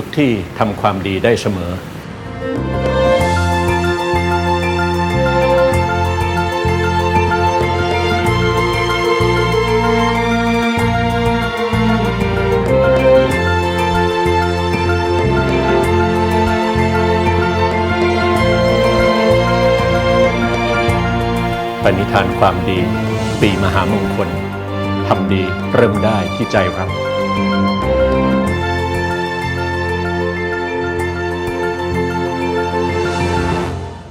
ทุกที่ทำความดีได้เสมอ ปณิธานความดี ปีมหามงคลทำดีเริ่มได้ที่ใจเรา